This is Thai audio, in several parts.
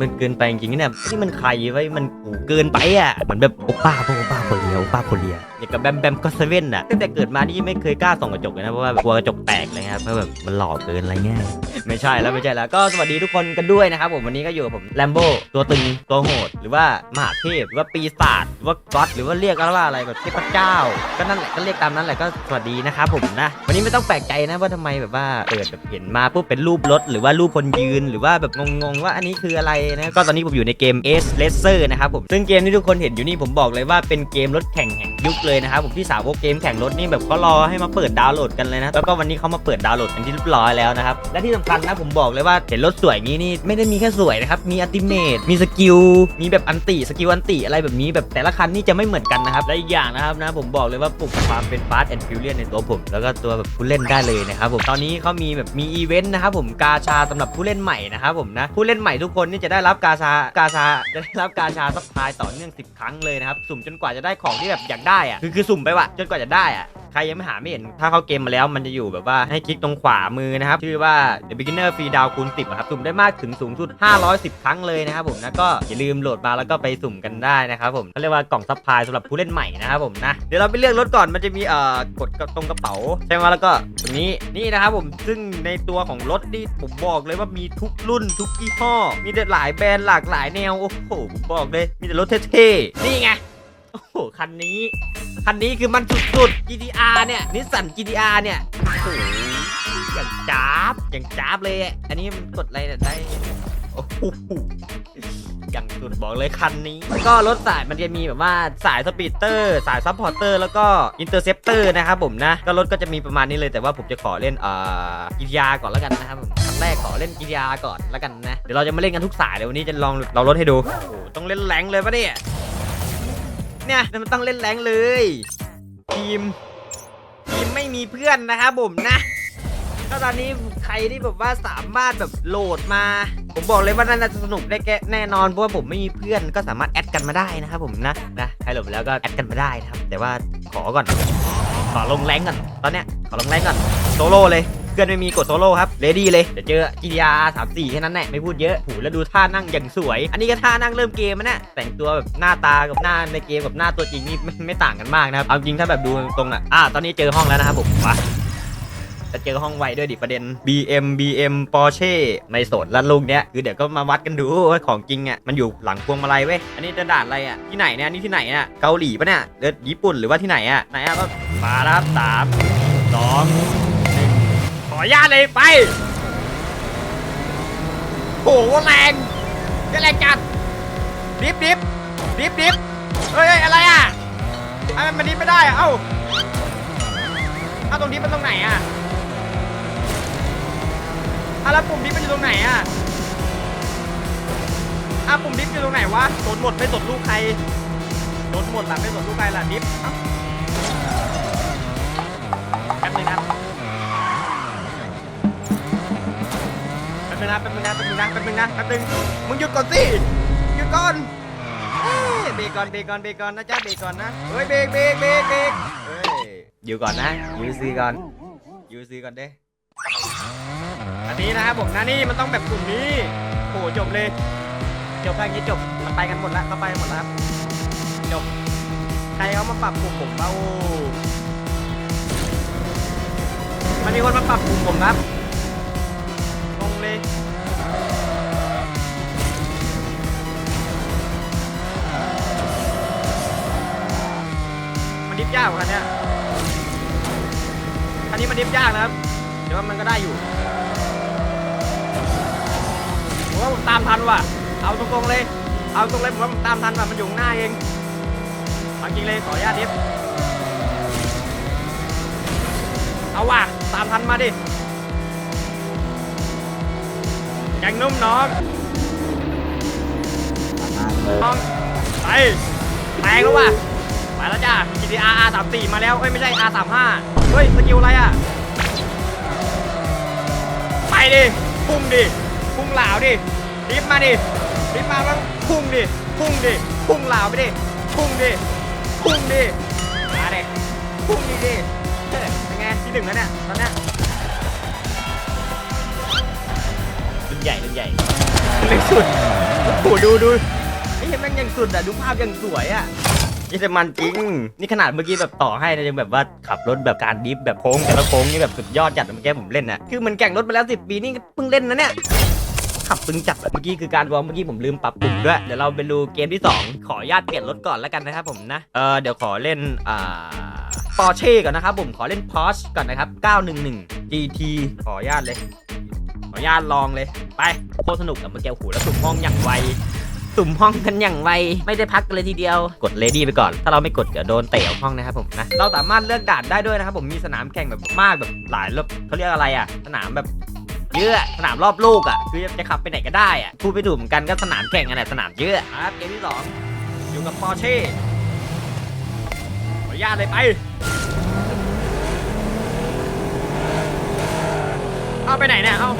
มันเกินไปจริงๆเนี่ยที่มันใครไว้มันโอ้เกินไปอะเหมือนแบบโอป้าพวกโอป้าคนเลียโอป้าคนเลียอย่างกับแบมแบมก็เซเว่นอะตั้งแต่เกิดมานี่ไม่เคยกล้าส่องกระจกเลยนะเพราะว่ากลัวกระจกแตกเลยครับเพราะแบบมันหล่อเกินอะไรเงี้ยไม่ใช่แล้วไม่ใช่แล้วก็สวัสดีทุกคนกันด้วยนะครับผมวันนี้ก็อยู่กับผมแลมโบตัวตึงตัวโหดหรือว่ามหาเทพหรือว่าปีศาจหรือว่าก๊อตหรือว่าเรียกกันว่าอะไรแบบเทพเจ้า ก็นั่นแหละก็เรียกตามนั้นแหละก็สวัสดีนะครับผมนะ วันนี้ไม่ต้องแปลกใจนะว่าทำไมแบบว่าเปิดแบบเห็นมาปุ๊บเป็นรูปรถหรือว่ารูปคนยืนหรือว่าแบบงงๆว่าอันนี้คืออะไรนะก็ตอนนี้ผมอยู่ในเกม Ace Racer นะครับผมซึ่งเกมที่ทุกคนเห็นอยู่นี่ผมบอกเลยว่าเป็นเกมรถแข่งแห่งยุคเลยนะครับผมที่สาวกเกมแข่งรถนี่แบบเขารอให้มาเปิดดาวน์โหลดกันเลยนะแล้วก็วันนี้เขามาเปิดดาวน์โหลดกันที่เรียบร้อยแล้วนะครับและที่สำคัญนะผมบอกเลยว่าเห็นรถสวยงี้นี่ไม่ได้มีแค่สวยนะครับมีอัติเมตมีสกิลมีแบบอันติสกิลอันติอะไรแบบนี้แบบแต่ละคันนี่จะไม่เหมือนกันนะครับและอีกอย่างนะครับนะผมบอกเลยว่าปลุกความเป็น Fast and Furious ในตัวผม แล้วก็ตัวแบบผู้เล่นได้เลยนะครับผมตอนนี้เขามีแบบมีอีเวนต์นะครับผมกาชาสำหรับผู้เล่นใหม่นะครับผมนะผู้เล่นใหม่ทุกคนนี่จะได้รับกาชากาชาจะได้รับกาชาซัพพลายต่อเนื่อง 10 ครั้งเลยนะครับ สุ่มจนกว่าจะได้ของที่แบบอยากได้อะคือคือสุ่มไปว่ะจนกว่าจะได้อะ ใครยังไม่หาไม่เห็น ถ้าเข้าเกมมาแล้วมันจะอยู่แบบว่าให้คลิกตรงขวามือนะครับ ชื่อว่า The Beginner Free Down คูณ10ครับ สุ่มได้มากถึงสูงสุด 510 ครั้งเลยนะครับผมนะก็อย่าลืมโหลดมาแล้วก็ไปสุ่มกันได้นะครับผมเขาเรียกว่ากล่องซัพพลายสำหรับผู้เล่นใหม่นะครับผมนะ เดี๋ยวเราไปเลือกรถก่อนมันจะมีเอ่อกดตรงกระเป๋าใช่ไหมแล้วก็ตรงนี้นี่นะครับผมซึ่งในตัวของรถนี่ผมบอกเลยว่ามีทุกรุ่นทุกยี่ห้อ มีแต่หลายแบรนด์หลากหลายแนวโอ้โหผมบอกเลยมีแต่รถเท่ๆนี่ไงโอ้โหคันนี้ คันนี้คือมันสุดๆ GTR เนี่ยนิสสัน GTR เนี่ยโอ้โหอย่างจ้าบอย่างจ้าบเลยอะอันนี้มันกดอะไรเนี่ยได้โอ้โหอย่างสุดบอกเลยคันนี้ ก็รถสายมันจะมีแบบว่าสายสปีดเตอร์สายซัพพอร์เตอร์แล้วก็อินเตอร์เซปเตอร์นะครับผมนะ ก็รถก็จะมีประมาณนี้เลยแต่ว่าผมจะขอเล่นเอ่อ GTR ก่อนแล้วกันนะครับผมครั้งแรกขอเล่น GTR ก่อนแล้วกันนะ เดี๋ยวเราจะมาเล่นกันทุกสายเลยวันนี้จะลองเรารถให้ดูโอ้โหต้องเล่นแรงเลยปะเนี่ย เนี่ยมันต้องเล่นแรงเลยทีมทีมไม่มีเพื่อนนะครับผมนะก็ตอนนี้ใครที่แบบว่าสามารถแบบโหลดมา ผมบอกเลยว่าน่าจะสนุกได้แกแน่นอนเพราะว่าผมไม่มีเพื่อนก็สามารถแอดกันมาได้นะครับผมนะนะใครโหลดแล้วก็แอดกันมาได้นะครับแต่ว่าขอก่อนขอลงแรงก่อนตอนเนี้ยขอลงแรงก่อนโซโล่เลย เพื่อนไม่มีกดโซโล่ครับเลดี้เลยเดี๋ยวเจอ GTR 34แค่นั้นแหละไม่พูดเยอะหูแล้วดูท่านั่งอย่างสวย อันนี้ก็ท่านั่งเริ่มเกมนะเนี่ยแต่งตัวแบบหน้าตากับหน้าในเกมกับหน้าตัวจริงนี่ไม่ไม่ต่างกันมากนะครับเอาจริงถ้าแบบดูตรงอะอะตอนนี้เจอห้องแล้วนะครับผมมาจะเจอห้องไวด้วยดิประเด็น BM BM Porsche ไม่สนแล้วลูกเนี้ยคือเดี๋ยวก็มาวัดกันดูว่าของจริงอะมันอยู่หลังพวงมาลัยเว้ยอันนี้จะด่านอะไรอะที่ไหนเนี่ยนี่ที่ไหนอะเกาหลีปะเนี่ยหรือญี่ปุ่นหรือว่าที่ไหนอะไหนอะก็มาแล้วครับสามสอง ออนุญาตเลยไป โอ้โหแรงก็แรงจัดดิฟดิฟดิฟดิฟเฮ้ยอะไรอะไอ้มันมันดิฟไม่ได้อะเอ้าเอ้าตรงดิฟมันตรงไหนอะอะแล้วปุ่มดิฟมันอยู่ตรงไหนอะอะปุ่มดิฟอยู่ตรงไหนวะโดนหมดไม่สนลูกใครโดนหมดล่ะไม่สนลูกใครล่ะดิฟ นึงนะแป๊บนึงนะแป๊บนึงนะแป๊บนึงนะแป๊บนึงมึงหยุดก่อนสิหยุดก่อนเอ้ยเบรกก่อนเบรกก่อนเบรกก่อนนะจ๊ะเบรกก่อนนะเฮ้ยเบรกเบรกเบรกเบรกเฮ้ยอยู่ก่อนนะยูซีก่อนยูซีก่อนเด้อันนี้นะครับผมนะนี่มันต้องแบบกลุ่มนี้โหจบเลยจบแค่นี้จบมันไปกันหมดล้วก็ไปหมดแล้วจบใครเขามาปรับกลุ่มผมเรามันมีคนมาปรับกลุ่มผมครับ ยากกว่าคันเนี้ยคันนี้มันดิฟยากนะครับ เดี๋ยวว่ามันก็ได้อยู่ผมว่าผมตามทันว่ะ เอาตรงๆเลย เอาตรงเลยผมว่าผมตามทันว่ะมันอยู่ข้างหน้าเองเอาจริงเลยขออนุญาตดิฟเอาว่ะ ตามทันมาดิแกงนุ่มน้องน้องไปแตกแล้วว่ะ ไปแล้วจ้า GTR R34 มาแล้ว เอ้ย ไม่ใช่ R35 เฮ้ย สกิลอะไรอะ ไปดิ พุ่งดิ พุ่งเหลาวดิรีบมาดิรีบมาบ้างพุ่งดิ พุ่งดิ พุ่งเหลาวไปดิ พุ่งดิ พุ่งดิ มาดิพุ่งดิดิเฮ้ยเป็นไงที่หนึ่งแล้วเนี่ยตอนเนี้ยรุ่นใหญ่รุ่นใหญ่เล็กสุดโอ้โหดูดูไอ้เหี้ยแม่งยังสุดอะ ดูภาพยังสวยอะ นี่แต่มันจริง นี่ขนาดเมื่อกี้แบบต่อให้นะยังแบบว่าขับรถแบบการดิฟแบบโค้งแต่ละโค้งนี่แบบสุดยอดจัดเมื่อกี้ผมเล่นนะคือมันแข่งรถมาแล้วสิปีนี่เพิ่งเล่นนะเนี่ยขับตึงจัดเมื่อกี้คือการวอร์มเมื่อกี้ผมลืมปรับปุ่มด้วย เดี๋ยวเราไปดูเกมที่ 2 ขออนุญาตเปลี่ยนรถก่อนแล้วกันนะครับผมนะ เออเดี๋ยวขอเล่น อ่าปอร์เช่ก่อนนะครับผมขอเล่น Porsche ก่อนนะครับ 911 GT ขออนุญาตเลย ขออนุญาตลองเลย ไป โคตรสนุกกับเมื่อกี้โอ้โหแล้วสุ่มห้องอย่างไว สุ่มห้องกันอย่างไวไม่ได้พักกันเลยทีเดียว กดเลดี้ไปก่อน ถ้าเราไม่กดเดี๋ยวโดนเตะออกห้องนะครับผมนะเราสามารถเลือกด่านได้ด้วยนะครับผมมีสนามแข่งแบบมากแบบหลายรอบเขาเรียกอะไรอะ สนามแบบเยอะสนามรอบโลกอะคือจะขับไปไหนก็ได้อะพูดไปถูกเหมือนกันก็สนามแข่งกันแหละสนามเยอะครับเกมที่สองอยู่กับปอร์เช่ขออนุญาตเลยไปเอาไปไหนเนี่ยเอา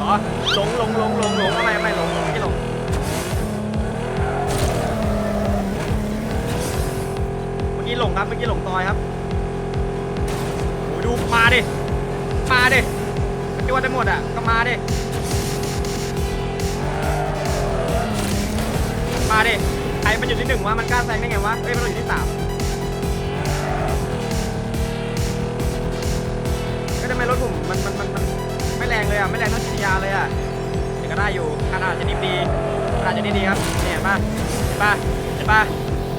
ต่อลงลงลงลงลงไม่ไม่ลงลงไม่ลง กี้หลงครับเมื่อกี้หลงซอยครับโอ้ดูมาดิมาดิไม่ว่าจะหมดอะก็มาดิมาดิใครมันอยู่ที่หนึ่งวะมันกล้าแซงได้ไงวะเอ้ยมันอยู่ที่สามก็ทำไมรถผมมันมันมันมันไม่แรงเลยอะไม่แรงเท่าชิยาเลยอะแต่ก็ได้อยู่ขนาดจะนิดดีขนาดจะนิดดีครับเนี่ยเห็นป่ะเห็นป่ะเห็นป่ะ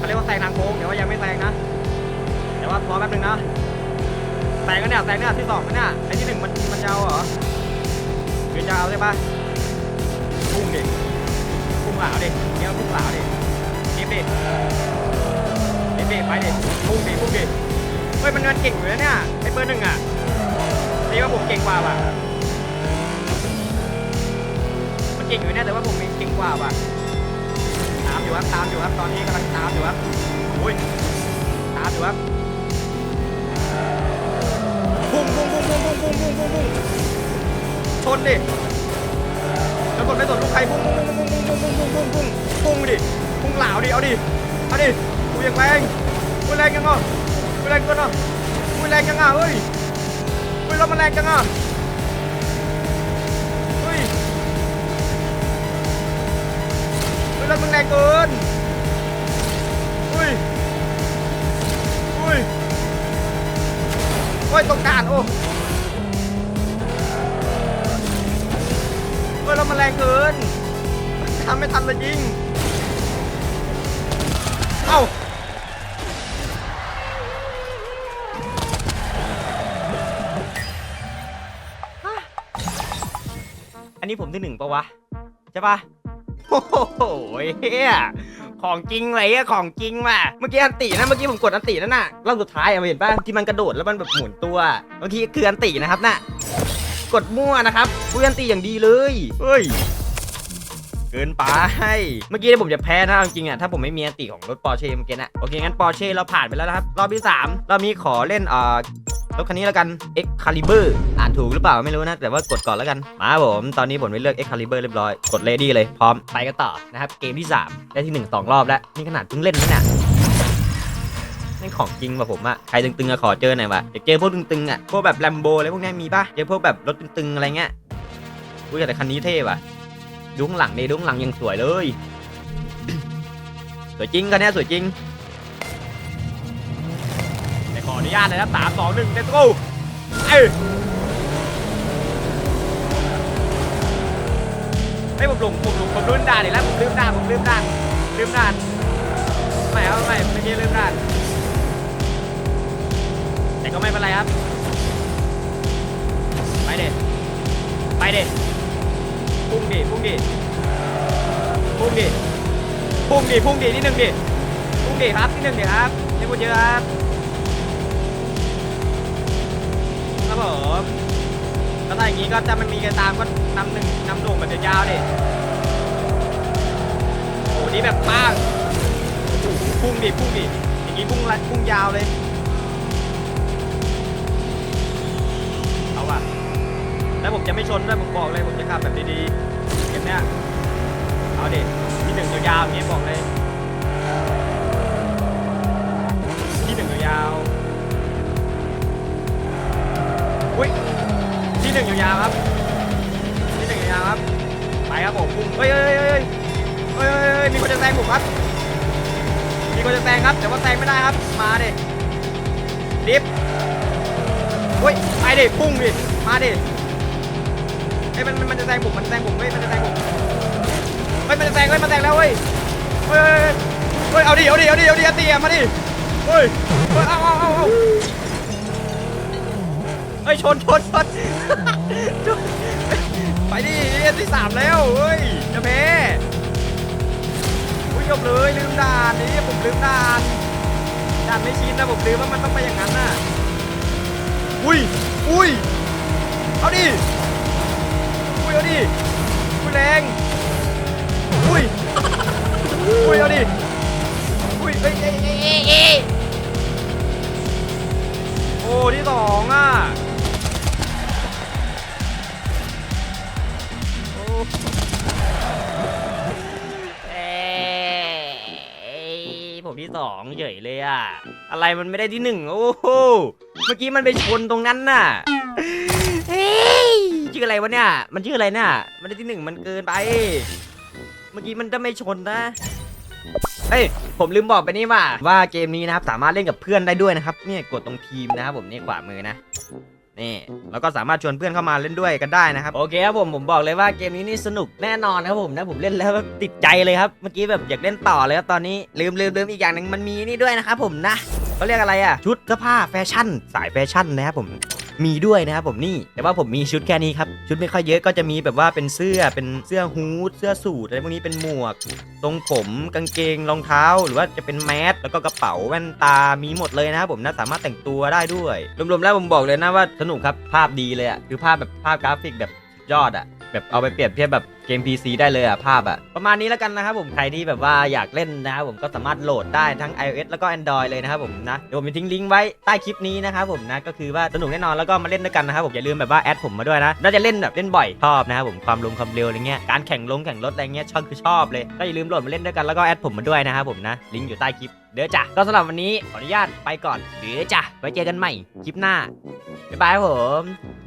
เขาเรียกว่าแซงทางโค้งเดี๋ยวว่ายังไม่แซงนะเดี๋ยวว่ารอแป๊บนึงนะแซงก็เนี่ยแซงเนี่ยที่สองเนี่ยไอ้ที่หนึ่งมันมันจะเอาเหรอคือจะเอาใช่ปะพุ่งดิพุ่งหลาดิเนี่ยพุ่งหลาดินิบดินิบดิไปดิพุ่งดิพุ่งดิเฮ้ยมันมันเก่งอยู่แล้วเนี่ยไอ้เบอร์หนึ่งอะนี่ว่าผมเก่งกว่าว่ะมันเก่งอยู่เนี่ยแต่ว่าผมเก่งกว่าว่ะ อยู่ครับตามอยู่ครับตอนนี้กำลังตามอยู่ครับอุ้ยตามอยู่ครับพุ่งพุ่งพุ่งพุ่งพุ่งพุ่งพุ่งพุ่งพุ่งชนดิแล้วกดไม่สนลูกใครพุ่งพุ่งพุ่งพุ่งพุ่งพุ่งพุ่งพุ่งพุ่งดิพุ่งเหล่าดิเอาดิเอาดิกูยังแรงกูแรงยังอะกูแรงกินอะกูแรงยังอะเฮ้ยเฮ้ยรถมันแรงจังอะ เฮ้ยรถมันแรงเกินเฮ้ยเฮ้ยโอ้ยตกด่านโอ้เฮ้ยเรามาแรงเกินทำไม่ทันเลยยิง เอ้าอันนี้ผมที่หนึ่งปะวะ ใช่ปะ โอ้โหเฮียของจริงเลยอะของจริงว่ะ เมื่อกี้อันตินะ เมื่อกี้ผมกดอันตินั่นน่ะรอบสุดท้ายอะเห็นป่ะที่มันกระโดดแล้วมันแบบหมุนตัวเมื่อกี้คืออันตินะครับน่ะ กดมั่วนะครับอุ้ยอันติอย่างดีเลย เฮ้ย เกินไป เมื่อกี้ผมจะแพ้นะเอาจริงอะถ้าผมไม่มีอันติของรถปอร์เช่เมื่อกี้น่ะ โอเคงั้นปอร์เช่เราผ่านไปแล้วนะครับ รอบที่3รอบนี้ขอเล่นเอ่อ รถคันนี้แล้วกัน Excalibur อ่านถูกหรือเปล่าไม่รู้นะ แต่ว่ากดก่อนแล้วกัน มาผมตอนนี้ผมไปเลือก Excalibur เรียบร้อย กด ready เลยพร้อมไปกันต่อนะครับ เกมที่ 3 ได้ที่ 1 2 รอบแล้ว นี่ขนาดเพิ่งเล่นนะเนี่ยนี่ของจริงว่ะผมอะใครตึงๆอะขอเจอหน่อยวะอยากเจอพวกตึงๆอะพวกแบบแลมโบอะไรพวกนี้มีป่ะเจอพวกแบบรถตึงๆอะไรเงี้ยอุ้ยแต่คันนี้เท่ว่ะดูข้างหลังดิดูข้างหลังยังสวยเลย สวยจริงคันนี้สวยจริง ออนุญาตนะครับสามสองหนึ่งเด็ดกูเอ้ยไอ้ยผมหลงผมหลงผมลืมด่านอีกแล้วผมลืมด่านผมลืมด่านลืมด่านไม่เอาไม่ไม่ใช่ลืมด่านแต่ก็ไม่เป็นไรครับ ไปเด็ดไปเด็ดพุ่งดิพุ่งดิพุ่งดิพุ่งดิพุ่งดิที่หนึ่งดิพุ่งดิครับที่หนึ่งดิครับนี่พูดเยอะครับ ครับผมแล้วถ้าอย่างนี้ก็จะมันมีกันตามก็นำหนึ่งนำโด่งแบบยาวๆดิโอ้โหนี่แบบป้างโอ้โหพุ่งดิพุ่งดิอย่างนี้พุ่งละพุ่งยาวเลยเอาว่ะแล้วผมจะไม่ชนด้วยผมบอกเลยผมจะขับแบบดีๆเกมเนี้ยเอาดิที่หนึ่งยาวๆอย่างเงี้ยบอกเลยที่หนึ่งยาวๆ อุ้ยที่หนึ่งยาวครับ ที่หนึ่งยาวครับ ไปครับผมพุ่งเฮ้ยเฮ้ยเฮ้ยเฮ้ยยมีคนจะแซงผมครับ มีคนจะแซงครับ แต่ว่าแซงไม่ได้ครับ มาดิดิฟเฮ้ยไปดิ พุ่งดิ มาดิเฮ้ยมันมันจะแซงผม มันแซงผม เฮ้ย มันจะแซงผม เฮ้ย มันจะแซง เฮ้ย มันแซงแล้วเฮ้ย เฮ้ยเฮ้ยเฮ้ยเอาดิ เอาดิ เอาดิ เอาดิเอาดิมาดิ เฮ้ย เฮ้ย เอาเอาเอาเอา เฮ้ยชนชนชนชนไปดิที่สามแล้วเฮ้ยจะแพ้อุ้ยจบเลยลืมด่านนี่ผมลืมด่านด่านไม่ชินนะผมลืมว่ามันต้องไปอย่างนั้นน่ะอุ้ยอุ้ยเอาดิอุ้ยเอาดิอุ้ยแรงอุ้ยอุ้ยเอาดิอุ้ยเอ้ยเอ้ยเอ้ยเอ้ยเอ้ยโอ้ที่สองอะ สองเฉยเลยอะอะไรมันไม่ได้ที่หนึ่งโอ้โหเมื่อกี้มันไปชนตรงนั้นน่ะเฮ้ยชื่ออะไรวะเนี่ย มันชื่ออะไรน่ะมันได้ที่หนึ่งมันเกินไป เมื่อกี้มันจะไม่ชนนะเฮ้ยผมลืมบอกไปนี่ว่าว่าเกมนี้นะครับสามารถเล่นกับเพื่อนได้ด้วยนะครับเนี่ยกดตรงทีมนะครับผมนี่ขวามือนะ นี่แล้วก็สามารถชวนเพื่อนเข้ามาเล่นด้วยกันได้นะครับโอเคครับผมผมบอกเลยว่าเกมนี้นี่สนุกแน่นอนครับผมนะผมเล่นแล้วติดใจเลยครับเมื่อกี้แบบอยากเล่นต่อเลยครับตอนนี้ลืมลืมลืมอีกอย่างหนึ่งมันมีนี่ด้วยนะครับผมนะเขาเรียกอะไรอะชุดเสื้อผ้าแฟชั่น สายแฟชั่นนะครับผม มีด้วยนะครับผมนี่ แต่ว่าผมมีชุดแค่นี้ครับ ชุดไม่ค่อยเยอะก็จะมีแบบว่าเป็นเสื้อเป็นเสื้อฮูดเสื้อสูทอะไรพวกนี้เป็นหมวกตรงผมกางเกงรองเท้า หรือว่าจะเป็นแมสแล้วก็กระเป๋าแว่นตามีหมดเลยนะครับผมนะสามารถแต่งตัวได้ด้วยรวมๆแล้วผมบอกเลยนะว่าสนุกครับภาพดีเลยอะคือภาพแบบภาพกราฟิกแบบยอดอะแบบเอาไปเปรียบเทียบแบบ เกม PC ได้เลยอะภาพอะประมาณนี้แล้วกันนะครับผมใครที่แบบว่าอยากเล่นนะครับผมก็สามารถโหลดได้ทั้ง iOS แล้วก็ Android เลยนะครับผมนะเดี๋ยวผมจะทิ้งลิงก์ไว้ใต้คลิปนี้นะครับผมนะก็คือว่าสนุกแน่นอนแล้วก็มาเล่นด้วยกันนะครับผมอย่าลืมแบบว่าแอดผมมาด้วยนะน่าจะเล่นแบบเล่นบ่อยชอบนะครับผมความลงความเร็วอะไรเงี้ยการแข่งลงแข่งรถอะไรเงี้ยชอบคือชอบเลยก็อย่าลืมโหลดมาเล่นด้วยกันแล้วก็แอดผมมาด้วยนะครับผมนะลิงก์อยู่ใต้คลิปเด้อจ้ะก็สำหรับวันนี้ขออนุญาตไปก่อนเด้อจ้ะไว้เจอกันใหม่คลิปหน้าบ๊ายบายครับผม